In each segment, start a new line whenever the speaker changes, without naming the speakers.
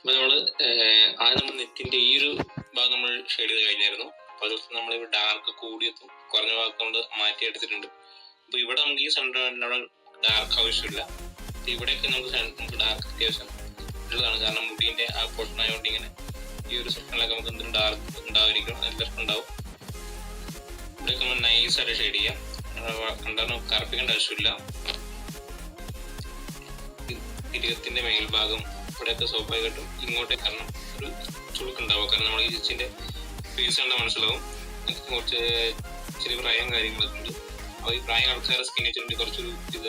അപ്പൊ നമ്മൾ ആദ്യം നമ്മൾ നെറ്റിന്റെ ഈ ഒരു ഭാഗം നമ്മൾ ഷെയ്ഡ് ചെയ്ത് കഴിഞ്ഞായിരുന്നു. അപ്പൊ ദിവസം നമ്മൾ ഡാർക്ക് കൂടിയതും കുറഞ്ഞ ഭാഗം മാറ്റി എടുത്തിട്ടുണ്ട്. അപ്പൊ ഇവിടെ നമുക്ക് ഈ സെന്റർ ഡാർക്ക് ആവശ്യമില്ല. ഇവിടെയൊക്കെ നമുക്ക് നമുക്ക് ഡാർക്ക് അത്യാവശ്യം ഉള്ളതാണ്. കാരണം മുടിന്റെ ആ പൊട്ടൺ ആയതുകൊണ്ട് ഇങ്ങനെ ഈ ഒരു സെക്ഷനിലൊക്കെ നമുക്ക് എന്തെങ്കിലും ഡാർക്ക് ഉണ്ടാവുമായിരിക്കും എല്ലാവർക്കും ഉണ്ടാവും. ഇവിടെയൊക്കെ നമ്മൾ നൈസ് ആയിട്ട് ഷെയ്ഡ് ചെയ്യാം. കണ്ടാലും കറുപ്പിക്കേണ്ട ആവശ്യമില്ല. തിരികത്തിന്റെ മേൽഭാഗം ഇവിടെയൊക്കെ സ്വാഭാവികമായിട്ടും ഇങ്ങോട്ട് കാരണം ഒരു ചുളുക്കുണ്ടാവും കാരണം നമ്മൾ ഈ ജിച്ചിന്റെ ഫേസ് കണ്ടാൽ മനസ്സിലാവും. കുറച്ച് ചെറിയ പ്രായം കാര്യങ്ങളൊക്കെ ഉണ്ട്. അപ്പോൾ ഈ പ്രായം ആൾക്കാരുടെ സ്കിൻ വെച്ചിട്ട് കുറച്ചൊരു ഇത്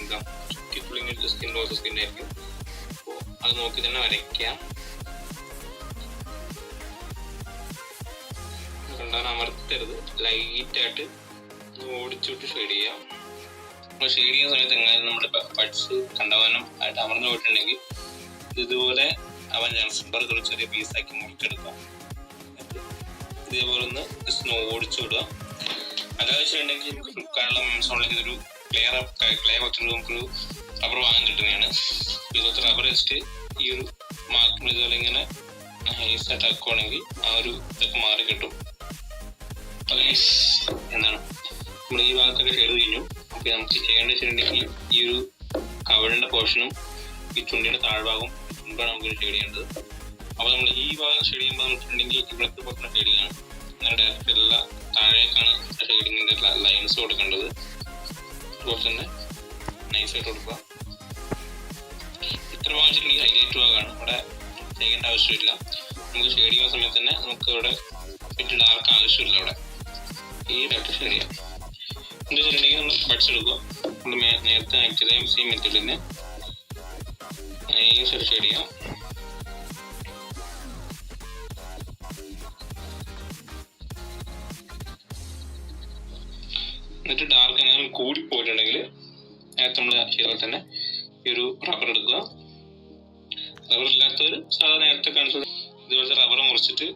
എന്താ ചുറ്റിപ്പുള്ളിങ്ങോട്ട് സ്കിൻ റോസ് സ്കിൻ ആയിരിക്കും അപ്പോൾ അത് നോക്കി തന്നെ വരയ്ക്കാം. കണ്ടാൽ ലൈറ്റ് ആയിട്ട് ഓടിച്ചോട്ട് ഷെയ്ഡ് ചെയ്യാം. ഷെയ്ഡ് ചെയ്യുന്ന സമയത്ത് എങ്ങനെ നമ്മുടെ പട്സ് കണ്ടവാനം ആയിട്ട് അമർന്നു പോയിട്ടുണ്ടെങ്കിൽ ഇതുപോലെ അവൻ ജനസ്പർ ഒരു ചെറിയ പീസാക്കി മുറിച്ചെടുക്കാം ഇതേപോലെ ഒന്ന് സ്നോ ഓടിച്ചു വിടുക. അല്ലാതെ ഫ്ലിപ്കാർട്ടിലും ആമസോണിലേക്ക് ഇതൊരു ക്ലിയർ ക്ലിയർ വെച്ചിട്ട് നമുക്കൊരു റബ്ബർ വാങ്ങാൻ കിട്ടുന്നതാണ്. ഇതുപോലത്തെ റബ്ബർ വെച്ചിട്ട് ഈ ഒരു മാർക്കിൽ ഇതുപോലെ ഇങ്ങനെ ആക്കുവാണെങ്കിൽ ആ ഒരു ഇതൊക്കെ മാറി കിട്ടും. എന്നാണ് നമ്മൾ ഈ ഭാഗത്തൊക്കെ കഴിഞ്ഞു. അപ്പൊ നമുക്ക് ചെയ്യേണ്ടത് വെച്ചിട്ടുണ്ടെങ്കിൽ ഈ ഒരു കവളിന്റെ പോർഷനും ഈ ചുണ്ടിയുടെ താഴ്ഭാഗവും ചുണ്ടാണ് നമുക്ക് ഷെയ്ഡ് ചെയ്യേണ്ടത് അപ്പൊ നമ്മൾ ഈ ഭാഗം ഷെയ്ഡ് ചെയ്യുമ്പോൾ നമുക്കുണ്ടെങ്കിൽ ഇവിടുത്തെ പുറത്തുള്ള ഷെയ്ഡിങ് ആണ്. അങ്ങനെ ഡയറക്റ്റ് എല്ലാ താഴേക്കാണ് ഷെയ്ഡിങ്ങിന്റെ ലൈൻസ് കൊടുക്കേണ്ടത്. അതുപോലെ തന്നെ നൈസായിട്ട് കൊടുക്കുക. ഇത്ര വാങ്ങിച്ചിട്ടുണ്ടെങ്കിൽ ഹൈലൈറ്റ് ഭാഗമാണ്. ഇവിടെ ചെയ്യേണ്ട ആവശ്യമില്ല. നമുക്ക് ഷെയ്ഡ് ചെയ്യുന്ന സമയത്ത് തന്നെ നമുക്ക് ഇവിടെ പിന്നെ ഡാർക്ക് ആവശ്യമില്ല ഇവിടെ ഈ ഡാറ്റ് ഷെയ്ഡ് ചെയ്യാം എന്താ വെച്ചിട്ടുണ്ടെങ്കിൽ നമ്മൾ ബഡ്സ് എടുക്കുക. നമ്മൾ നേരത്തെ ആക്ച്വലി സെയിം മെത്തേഡ് തന്നെ നൈസ് ഷെയ്ഡ് ചെയ്യാം എന്നിട്ട് ഡാർക്ക് എന്തെങ്കിലും കൂടി പോയിട്ടുണ്ടെങ്കിൽ നമ്മൾ ചെയ്താൽ തന്നെ ഈ ഒരു റബ്ബർ എടുക്കുക. റബ്ബർ ഇല്ലാത്തവർ സാധാരണ നേരത്തെ കാണിച്ചത് ഇതുപോലത്തെ റബ്ബർ മുറിച്ചിട്ട്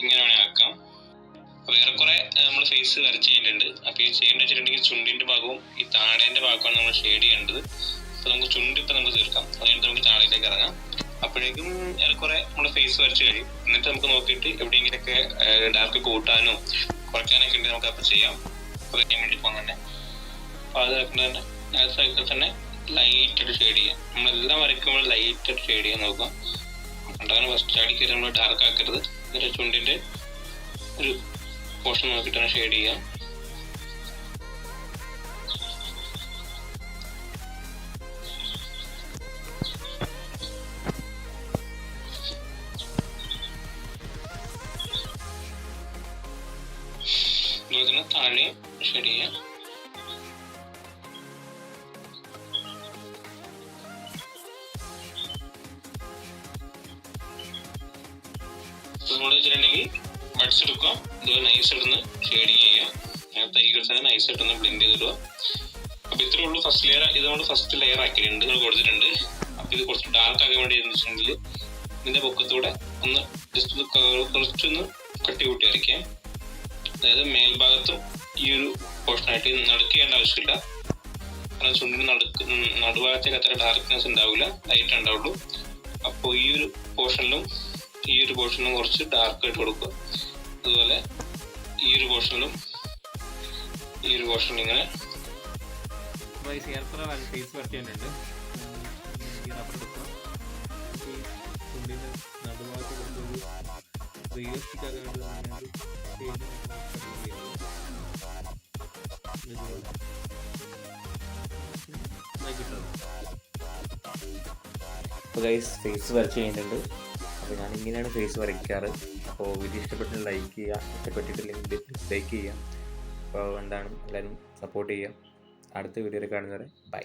ഇങ്ങനെ വേണേൽ ആക്കാം വേറെ കുറെ നമ്മൾ ഫേസ് വരച്ച് കഴിഞ്ഞിട്ടുണ്ട്. അപ്പൊ ഈ ചെയ്യേണ്ടത് വെച്ചിട്ടുണ്ടെങ്കിൽ ചുണ്ടിന്റെ ഭാഗവും ഈ താടേന്റെ ഭാഗമാണ് നമ്മൾ ഷെയ്ഡ് ചെയ്യേണ്ടത്. അപ്പൊ നമുക്ക് ചുണ്ടിപ്പ നമുക്ക് തീർക്കാം. അത് കഴിഞ്ഞിട്ട് നമുക്ക് ചാണകത്തിലേക്ക് ഇറങ്ങാം. അപ്പോഴേക്കും ഏറെക്കുറെ നമ്മുടെ ഫേസ് വരച്ച് കഴിയും. എന്നിട്ട് നമുക്ക് നോക്കിയിട്ട് എവിടെയെങ്കിലൊക്കെ ഡാർക്ക് കൂട്ടാനോ കുറയ്ക്കാനൊക്കെ ഉണ്ടെങ്കിൽ നമുക്ക് അപ്പൊ ചെയ്യാം. അപ്പൊ വേണ്ടി പോകാൻ തന്നെ. അപ്പൊ അത് തന്നെ സൈക്കിൾ തന്നെ ലൈറ്റ് ആയിട്ട് ഷെയ്ഡ് ചെയ്യാം. നമ്മളെല്ലാം വരയ്ക്കുമ്പോൾ ലൈറ്റ് ആയിട്ട് ഷെയ്ഡ് ചെയ്യാൻ നോക്കാം ഉണ്ടാകുന്ന ഫസ്റ്റ് അടിക്കരുത് നമ്മൾ ഡാർക്ക് ആക്കരുത്. എന്നിട്ട് ചുണ്ടിന്റെ ഒരു പോർഷൻ നോക്കിയിട്ടാണ് ഷെയ്ഡ് ചെയ്യാം. തന്നെ താഴെ ഷെയ്ഡ് ചെയ്യാം നമ്മൾ ബ്ലെൻഡ് അപ്പൊ ഇത്രേ ഉള്ളൂ ഫസ്റ്റ് ലെയർ ഇത് നമ്മൾ ഫസ്റ്റ് ലെയർ ആക്കിയിട്ടുണ്ട് നിങ്ങൾ കൊടുത്തിട്ടുണ്ട് അപ്പൊ ഇത് കുറച്ച് ഡാർക്ക് ആകാൻ വേണ്ടി വെച്ചിട്ടുണ്ടെങ്കിൽ ഇതിന്റെ പൊക്കത്തൂടെ ഒന്ന് ജസ്റ്റ് ഒന്ന് കുറച്ചൊന്ന് കട്ടി കൂട്ടി വരയ്ക്കാം അതായത് മേൽഭാഗത്തും ഈ ഒരു പോർഷനായിട്ട് നടുക്ക് ചെയ്യേണ്ട ആവശ്യമില്ല. കാരണം ചുണ്ടിന് നടുക്ക് നടുഭാഗത്തേക്ക് അത്ര ഡാർക്ക്നെസ് ഉണ്ടാവില്ല ലൈറ്റ് ഉണ്ടാവുള്ളൂ. അപ്പോൾ ഈ ഒരു പോർഷനിലും ഈ ഒരു പോർഷനിലും കുറച്ച് ഡാർക്ക് ആയിട്ട് കൊടുക്കുക. അതുപോലെ ഈ ഒരു പോർഷനിലും ഈ ഒരു പോർഷനിലും ഇങ്ങനെ
ഏർക്കുറെ ഫേസ് വർക്ക് ചെയ്യാനുണ്ട്
അപ്പോൾ ഗൈസ് ഫേസ് വരച്ച് കഴിഞ്ഞിട്ടുണ്ട്. അപ്പോൾ ഞാൻ ഇങ്ങനെയാണ് ഫേസ് വരയ്ക്കാറ്. അപ്പോൾ വീഡിയോ ഇഷ്ടപ്പെട്ടെങ്കിൽ ലൈക്ക് ചെയ്യുക. ഇഷ്ടപ്പെട്ടിട്ടില്ലെങ്കിൽ ഡിസ്ലൈക്ക് ചെയ്യുക. അപ്പോൾ എന്താണ് എല്ലാവരും സപ്പോർട്ട് ചെയ്യുക. അടുത്ത വീഡിയോയിൽ കാണുന്നവരെ ബൈ